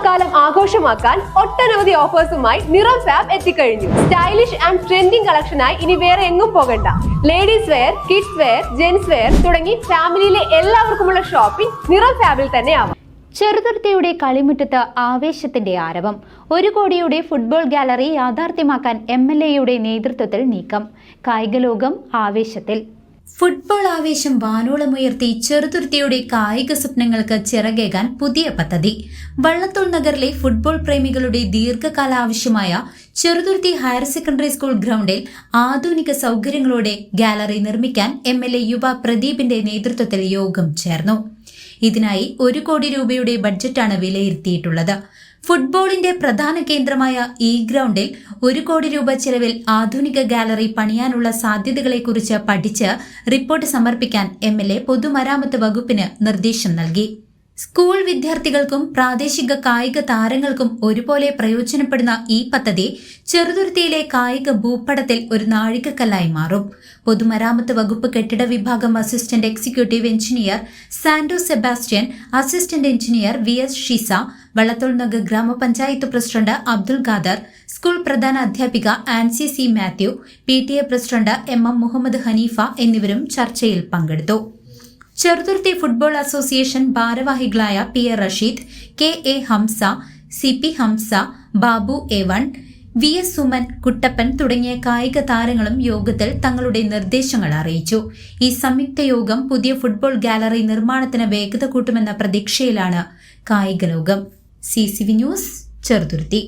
ഓണക്കാലം ആഘോഷമാക്കാൻ ഒട്ടനവധി ഓഫേഴ്സുമായി നിറം ഫാബ് എത്തിക്കഴിഞ്ഞു. സ്റ്റൈലിഷ് ആൻഡ് ട്രെൻഡിംഗ് കളക്ഷനായി ഇനി വേറെ എങ്ങും പോകണ്ട. Ladies wear kids wear gents wear തുടങ്ങി ഫാമിലിയിലെ എല്ലാവർക്കുമുള്ള ഷോപ്പിംഗ് നിറം ഫാബിൽ തന്നെ ആവാം. ചെറുതുരുത്തിയുടെ കളിമുറ്റത്ത് ആവേശത്തിന്റെ ആരവം. ഒരു കോടിയുടെ ഫുട്ബോൾ ഗാലറി യാഥാർത്ഥ്യമാക്കാൻ എം എൽ എയുടെ നേതൃത്വത്തിൽ നീക്കം. കായിക ലോകം ആവേശത്തിൽ. ഫുട്ബോൾ ആവേശം വാനോളമുയർത്തി ചെറുതുരുത്തിയുടെ കായിക സ്വപ്നങ്ങൾക്ക് ചിറകേകാൻ പുതിയ പദ്ധതി. വള്ളത്തോൾ നഗറിലെ ഫുട്ബോൾ പ്രേമികളുടെ ദീർഘകാല ആവശ്യമായ ചെറുതുരുത്തി ഹയർ സെക്കൻഡറി സ്കൂൾ ഗ്രൗണ്ടിൽ ആധുനിക സൗകര്യങ്ങളോടെ ഗാലറി നിർമ്മിക്കാൻ എം എൽ എ യുവ പ്രദീപിന്റെ നേതൃത്വത്തിൽ യോഗം ചേർന്നു. ഇതിനായി ഒരു കോടി രൂപയുടെ ബഡ്ജറ്റാണ് വിലയിരുത്തിയിട്ടുള്ളത്. ഫുട്ബോളിന്റെ പ്രധാന കേന്ദ്രമായ ഈ ഗ്രൗണ്ടിൽ ഒരു കോടി രൂപ ചെലവിൽ ആധുനിക ഗാലറി പണിയാനുള്ള സാധ്യതകളെക്കുറിച്ച് പഠിച്ച് റിപ്പോർട്ട് സമർപ്പിക്കാൻ എം എൽ എ പൊതുമരാമത്ത് വകുപ്പിന് നിർദ്ദേശം നൽകി. സ്കൂൾ വിദ്യാർത്ഥികൾക്കും പ്രാദേശിക കായിക താരങ്ങൾക്കും ഒരുപോലെ പ്രയോജനപ്പെടുന്ന ഈ പദ്ധതി ചെറുതുരുത്തിയിലെ കായിക ഭൂപടത്തിൽ ഒരു നാഴികക്കല്ലായി മാറും. പൊതുമരാമത്ത് വകുപ്പ് കെട്ടിട വിഭാഗം assistant executive engineer Sando Sebastian assistant engineer V S Shisa Vallathol Nagar ഗ്രാമപഞ്ചായത്ത് പ്രസിഡന്റ് അബ്ദുൾ ഖാദർ സ്കൂൾ പ്രധാന അധ്യാപിക Ancy C Mathew P T A president M M Muhammad Haneefa എന്നിവരും ചർച്ചയിൽ പങ്കെടുത്തു. ചെറുതുരുത്തി ഫുട്ബോൾ അസോസിയേഷൻ ഭാരവാഹികളായ P A Rasheed K A Hamza C P Hamza Babu A one V S Suman Kuttappan തുടങ്ങിയ കായിക താരങ്ങളും യോഗത്തിൽ തങ്ങളുടെ നിർദ്ദേശങ്ങൾ അറിയിച്ചു. ഈ സംയുക്ത യോഗം പുതിയ ഫുട്ബോൾ ഗാലറി നിർമ്മാണത്തിന് വേഗത കൂട്ടുമെന്ന പ്രതീക്ഷയിലാണ് കായിക ലോകം. C news Cheruthuruthy.